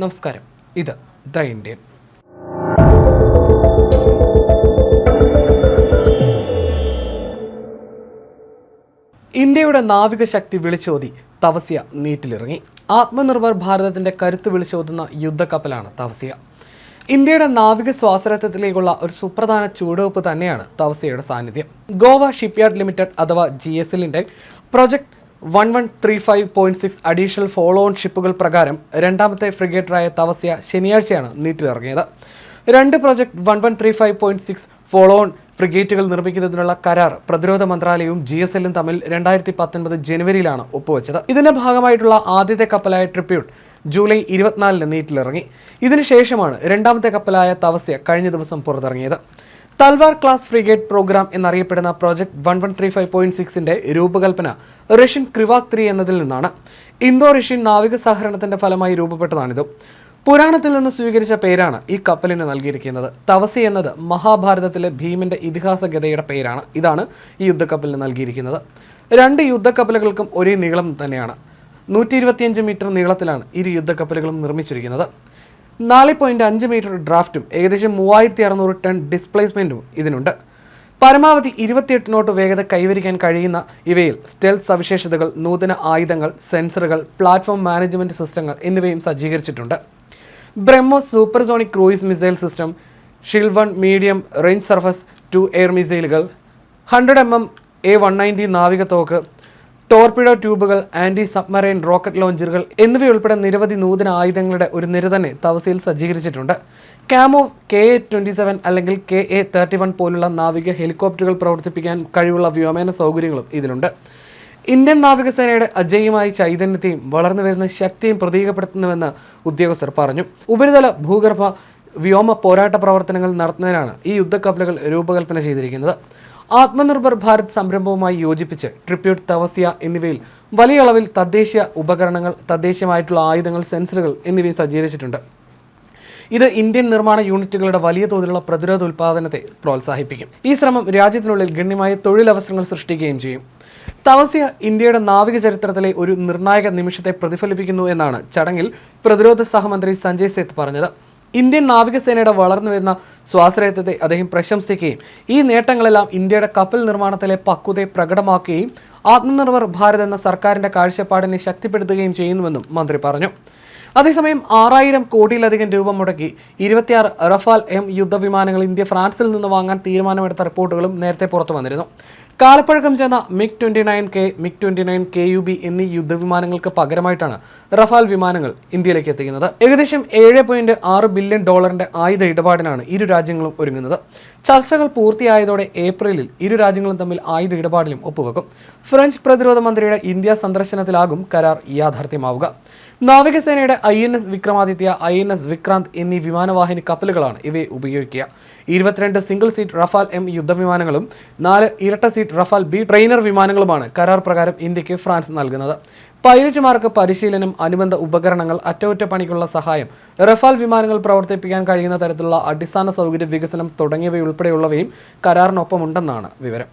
നമസ്കാരം. ഇത് the Indian. ഇന്ത്യയുടെ നാവിക ശക്തി വിളിച്ചോതി തവസ്യ നീറ്റിലിറങ്ങി ആത്മനിർഭർ ഭാരതത്തിന്റെ കരുത്ത് വിളിച്ചോതുന്ന യുദ്ധക്കപ്പലാണ് തവസ്യ ഇന്ത്യയുടെ നാവിക സ്വാശ്രയത്വത്തിലേക്കുള്ള ഒരു സുപ്രധാന ചുവടുവെപ്പ് തന്നെയാണ് തവസ്യയുടെ സാന്നിധ്യം. ഗോവ ഷിപ്പ്യാർഡ് ലിമിറ്റഡ് അഥവാ ജി എസ് എല്ലിന്റെ project one one three five point six additional follow on ഷിപ്പുകൾ പ്രകാരം രണ്ടാമത്തെ ഫ്രിഗേറ്ററായ തവസ്യ ശനിയാഴ്ചയാണ് നീറ്റിലിറങ്ങിയത് രണ്ട് project one one three five point six follow on ഫ്രിഗേറ്റുകൾ നിർമ്മിക്കുന്നതിനുള്ള കരാർ പ്രതിരോധ മന്ത്രാലയവും ജി എസ് എല്ലും തമ്മിൽ രണ്ടായിരത്തി പത്തൊൻപത് ജനുവരിയിലാണ് ഒപ്പുവെച്ചത്. ഇതിന്റെ ഭാഗമായിട്ടുള്ള ആദ്യത്തെ കപ്പലായ ട്രിബ്യൂട്ട് ജൂലൈ ഇരുപത്തിനാലിന് നീറ്റിലിറങ്ങി. ഇതിനുശേഷമാണ് രണ്ടാമത്തെ കപ്പലായ തവസ്യ കഴിഞ്ഞ ദിവസം പുറത്തിറങ്ങിയത്. തൽവാർ ക്ലാസ് ഫ്രിഗേറ്റ് പ്രോഗ്രാം എന്നറിയപ്പെടുന്ന project one one three five point സിക്സിന്റെ രൂപകൽപ്പന റഷ്യൻ ക്രിവാക് ത്രീ എന്നതിൽ നിന്നാണ്. ഇന്തോ റഷ്യൻ നാവിക സഹകരണത്തിന്റെ ഫലമായി രൂപപ്പെട്ടതാണിത്. പുരാണത്തിൽ നിന്ന് സ്വീകരിച്ച പേരാണ് ഈ കപ്പലിന് നൽകിയിരിക്കുന്നത്. തവസി എന്നത് മഹാഭാരതത്തിലെ ഭീമന്റെ ഇതിഹാസ ഗതയുടെ പേരാണ്. ഇതാണ് ഈ യുദ്ധക്കപ്പലിന് നൽകിയിരിക്കുന്നത്. രണ്ട് യുദ്ധക്കപ്പലുകൾക്കും ഒരേ നീളം തന്നെയാണ്. നൂറ്റി ഇരുപത്തിയഞ്ച് മീറ്റർ നീളത്തിലാണ് ഇരു യുദ്ധക്കപ്പലുകളും നിർമ്മിച്ചിരിക്കുന്നത്. നാല് പോയിന്റ് അഞ്ച് മീറ്റർ ഡ്രാഫ്റ്റും ഏകദേശം മൂവായിരത്തി അറുന്നൂറ് ടൺ ഡിസ്പ്ലേസ്മെന്റും ഇതിനുണ്ട്. പരമാവധി ഇരുപത്തിയെട്ട് നോട്ട് വേഗത കൈവരിക്കാൻ കഴിയുന്ന ഇവയിൽ സ്റ്റെൽത്ത് സവിശേഷതകൾ നൂതന ആയുധങ്ങൾ സെൻസറുകൾ പ്ലാറ്റ്ഫോം മാനേജ്മെന്റ് സിസ്റ്റങ്ങൾ എന്നിവയും സജ്ജീകരിച്ചിട്ടുണ്ട്. BrahMos supersonic cruise missile system ഷിൽവൺ medium range surface to air മിസൈലുകൾ hundred M M A one ninety നാവിക തോക്ക് ടോർപിഡോ ട്യൂബുകൾ ആന്റി സബ്മറൈൻ റോക്കറ്റ് ലോഞ്ചറുകൾ എന്നിവയുൾപ്പെടെ നിരവധി നൂതന ആയുധങ്ങളുടെ ഒരു നിര തന്നെ തവസയിൽ സജ്ജീകരിച്ചിട്ടുണ്ട്. Kamov K A twenty seven അല്ലെങ്കിൽ കെ എ തേർട്ടി വൺ പോലുള്ള നാവിക ഹെലികോപ്റ്ററുകൾ പ്രവർത്തിപ്പിക്കാൻ കഴിവുള്ള വ്യോമയന സൗകര്യങ്ങളും ഇതിലുണ്ട്. ഇന്ത്യൻ നാവികസേനയുടെ അജയ്യമായ ചൈതന്യത്തെയും വളർന്നു വരുന്ന ശക്തിയും പ്രതീകപ്പെടുത്തുന്നുവെന്ന് ഉദ്യോഗസ്ഥർ പറഞ്ഞു. ഉപരിതല ഭൂഗർഭ വ്യോമ പോരാട്ട പ്രവർത്തനങ്ങൾ നടത്തുന്നതിനാണ് ഈ യുദ്ധക്കപ്പലുകൾ രൂപകൽപ്പന ചെയ്തിരിക്കുന്നത്. ആത്മനിർഭർ ഭാരത് സംരംഭവുമായി യോജിപ്പിച്ച് ട്രിപ്യൂട്ട് തവസ്യ എന്നിവയിൽ വലിയ അളവിൽ തദ്ദേശീയ ഉപകരണങ്ങൾ തദ്ദേശീയമായിട്ടുള്ള ആയുധങ്ങൾ സെൻസറുകൾ എന്നിവയും സജ്ജീകരിച്ചിട്ടുണ്ട്. ഇത് ഇന്ത്യൻ നിർമ്മാണ യൂണിറ്റുകളുടെ വലിയ തോതിലുള്ള പ്രതിരോധ ഉൽപ്പാദനത്തെ പ്രോത്സാഹിപ്പിക്കും. ഈ ശ്രമം രാജ്യത്തിനുള്ളിൽ ഗണ്യമായ തൊഴിലവസരങ്ങൾ സൃഷ്ടിക്കുകയും ചെയ്യും. തവസ്യ ഇന്ത്യയുടെ നാവിക ചരിത്രത്തിലെ ഒരു നിർണായക നിമിഷത്തെ പ്രതിഫലിപ്പിക്കുന്നു എന്നാണ് ചടങ്ങിൽ പ്രതിരോധ സഹമന്ത്രി സഞ്ജയ് സേത്ത് പറഞ്ഞത്. ഇന്ത്യൻ നാവികസേനയുടെ വളർന്നു വരുന്ന സ്വാശ്രയത്വത്തെ അദ്ദേഹം പ്രശംസിക്കുകയും ഈ നേട്ടങ്ങളെല്ലാം ഇന്ത്യയുടെ കപ്പൽ നിർമ്മാണത്തിലെ പക്വതയെ പ്രകടമാക്കുകയും ആത്മനിർഭർ ഭാരത് എന്ന സർക്കാരിന്റെ കാഴ്ചപ്പാടിനെ ശക്തിപ്പെടുത്തുകയും ചെയ്യുന്നുവെന്നും മന്ത്രി പറഞ്ഞു. അതേസമയം ആറായിരം കോടിയിലധികം രൂപ മുടക്കി ഇരുപത്തിയാറ് റഫാൽ എം യുദ്ധവിമാനങ്ങൾ ഇന്ത്യ ഫ്രാൻസിൽ നിന്ന് വാങ്ങാൻ തീരുമാനമെടുത്ത റിപ്പോർട്ടുകളും നേരത്തെ പുറത്തു വന്നിരുന്നു. കാലപ്പഴക്കം ചെന്ന MiG twenty nine K MiG twenty nine K U B എന്നീ യുദ്ധവിമാനങ്ങൾക്ക് പകരമായിട്ടാണ് റഫാൽ വിമാനങ്ങൾ ഇന്ത്യയിലേക്ക് എത്തിക്കുന്നത്. ഏകദേശം ഏഴ് പോയിന്റ് ആറ് ബില്യൺ ഡോളറിന്റെ ആയുധ ഇടപാടിനാണ് ഇരു രാജ്യങ്ങളും ഒരുങ്ങുന്നത്. ചർച്ചകൾ പൂർത്തിയായതോടെ ഏപ്രിലിൽ ഇരു രാജ്യങ്ങളും തമ്മിൽ ആയുധ ഇടപാടിലും ഒപ്പുവെക്കും. ഫ്രഞ്ച് പ്രതിരോധ മന്ത്രിയുടെ ഇന്ത്യ സന്ദർശനത്തിലാകും കരാർ യാഥാർത്ഥ്യമാവുക. നാവികസേനയുടെ I N S Vikramaditya I N S Vikrant എന്നീ വിമാനവാഹിനി കപ്പലുകളാണ് ഇവയെ ഉപയോഗിക്കുക. ഇരുപത്തിരണ്ട് സിംഗിൾ സീറ്റ് റഫാൽ എം യുദ്ധവിമാനങ്ങളും നാല് ഇരട്ട സീറ്റ് റഫാൽ ബി ട്രെയിനർ വിമാനങ്ങളുമാണ് കരാർ പ്രകാരം ഇന്ത്യയ്ക്ക് ഫ്രാൻസ് നൽകുന്നത്. പൈലറ്റുമാർക്ക് പരിശീലനം അനുബന്ധ ഉപകരണങ്ങൾ അറ്റകുറ്റപ്പണിക്കുള്ള സഹായം റഫാൽ വിമാനങ്ങൾ പ്രവർത്തിപ്പിക്കാൻ കഴിയുന്ന തരത്തിലുള്ള അടിസ്ഥാന സൗകര്യ വികസനം തുടങ്ങിയവയുൾപ്പെടെയുള്ളവയും കരാറിനൊപ്പമുണ്ടെന്നാണ് വിവരം.